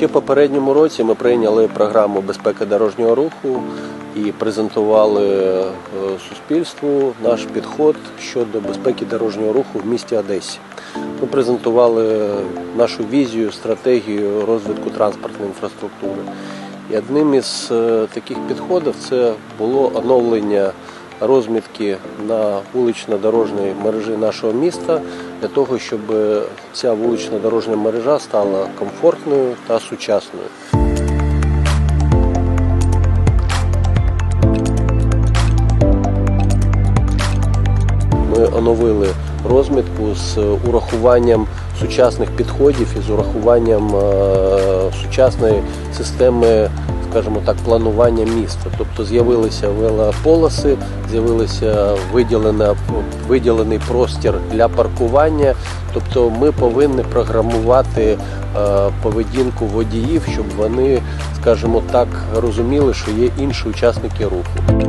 Ще попередньому році ми прийняли програму безпеки дорожнього руху і презентували е, суспільству наш підход щодо безпеки дорожнього руху в місті Одесі. Ми презентували нашу візію, стратегію розвитку транспортної інфраструктури. І одним із е, таких підходів це було оновлення розмітки на вулично-дорожній мережі нашого міста для того, щоб ця вулична дорожня мережа стала комфортною та сучасною. Ми оновили розмітку з урахуванням сучасних підходів і з урахуванням е, сучасної системи, скажімо так, планування міста. Тобто з'явилися велополоси, з'явилися виділений простір для паркування. Тобто ми повинні програмувати е, поведінку водіїв, щоб вони, скажімо так, розуміли, що є інші учасники руху.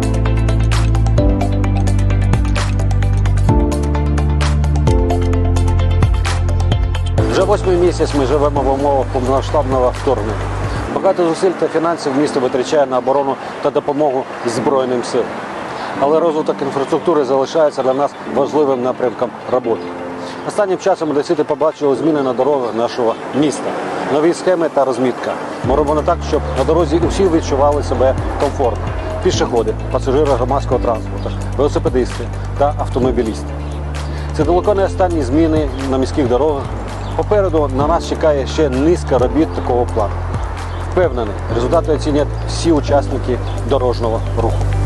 Вже восьмий місяць ми живемо в умовах повномасштабного вторгнення. Багато зусиль та фінансів місто витрачає на оборону та допомогу Збройним силам. Але розвиток інфраструктури залишається для нас важливим напрямком роботи. Останнім часом одесити побачили зміни на дорогах нашого міста, нові схеми та розмітка. Ми робимо так, щоб на дорозі усі відчували себе комфортно: пішоходи, пасажири громадського транспорту, велосипедисти та автомобілісти. Це далеко не останні зміни на міських дорогах. Попереду на нас чекає ще низка робіт такого плану. Впевнений, результати оцінять всі учасники дорожнього руху.